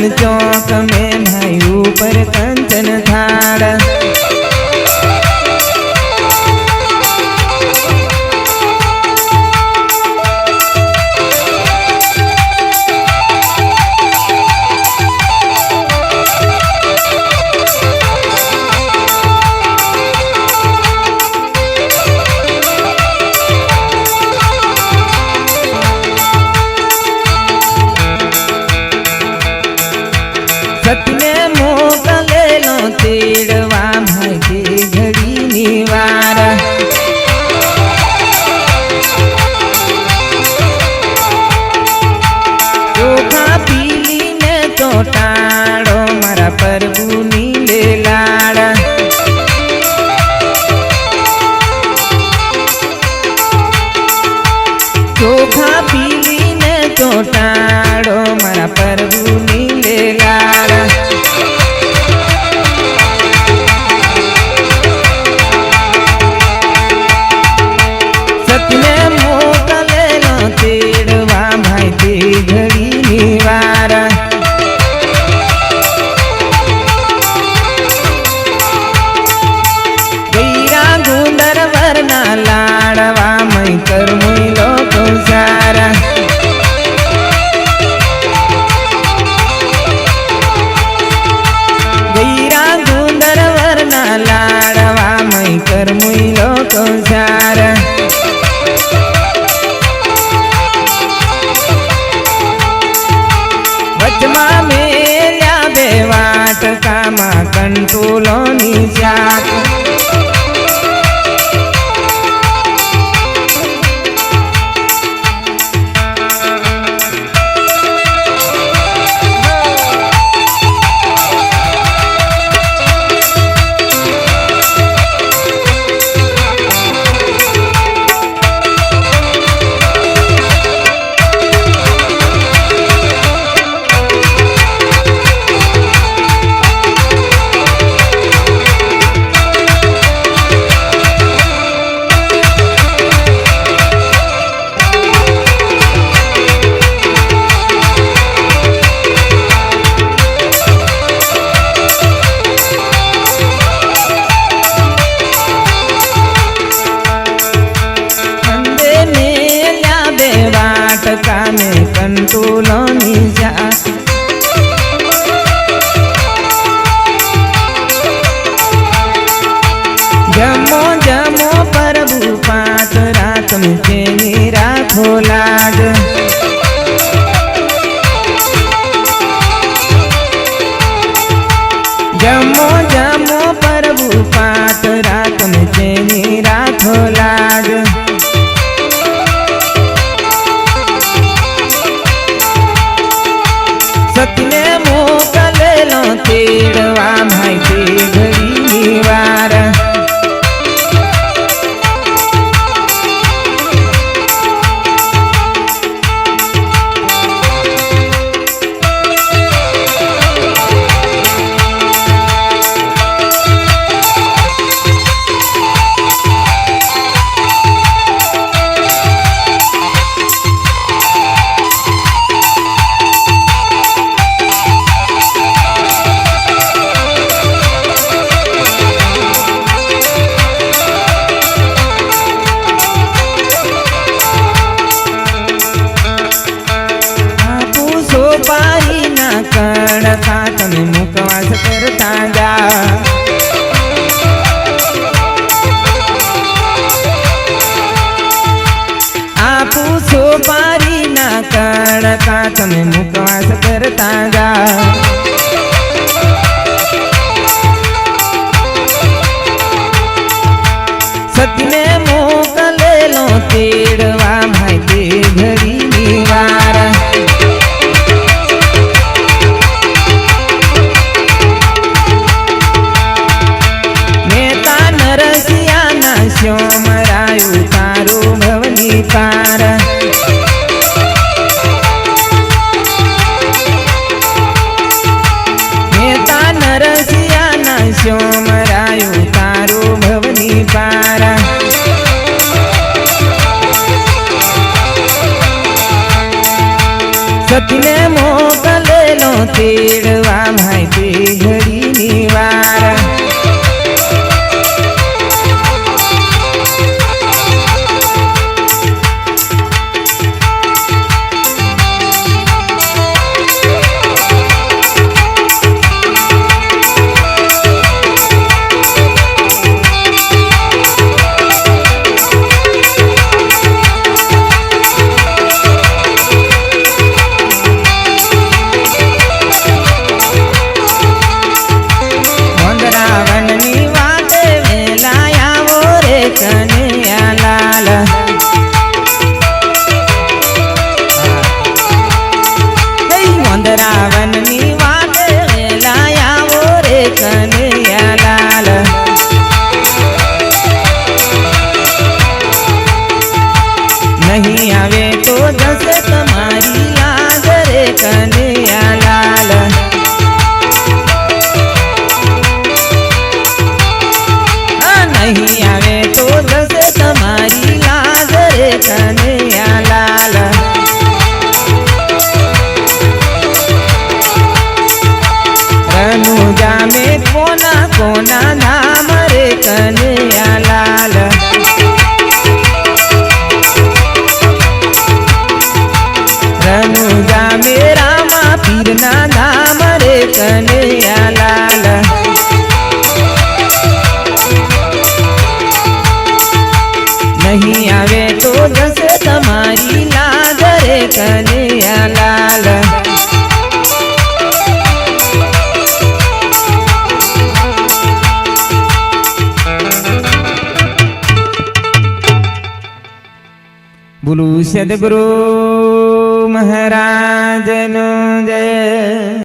Johnny John. ચોટાડો મારા પ્રભુની લેલા સતને મોકલેલો તેડવા માહિતી ઘડીની વારા. જમો જમો પ્રભુ પાંચ રાત મૂકે તમે મુકવાસ કરતા જાઓ સતીને મોકલેલો તેડવા માય તે ઘરી esperava રે કનૈયા લાલ બોલું સદગુરુ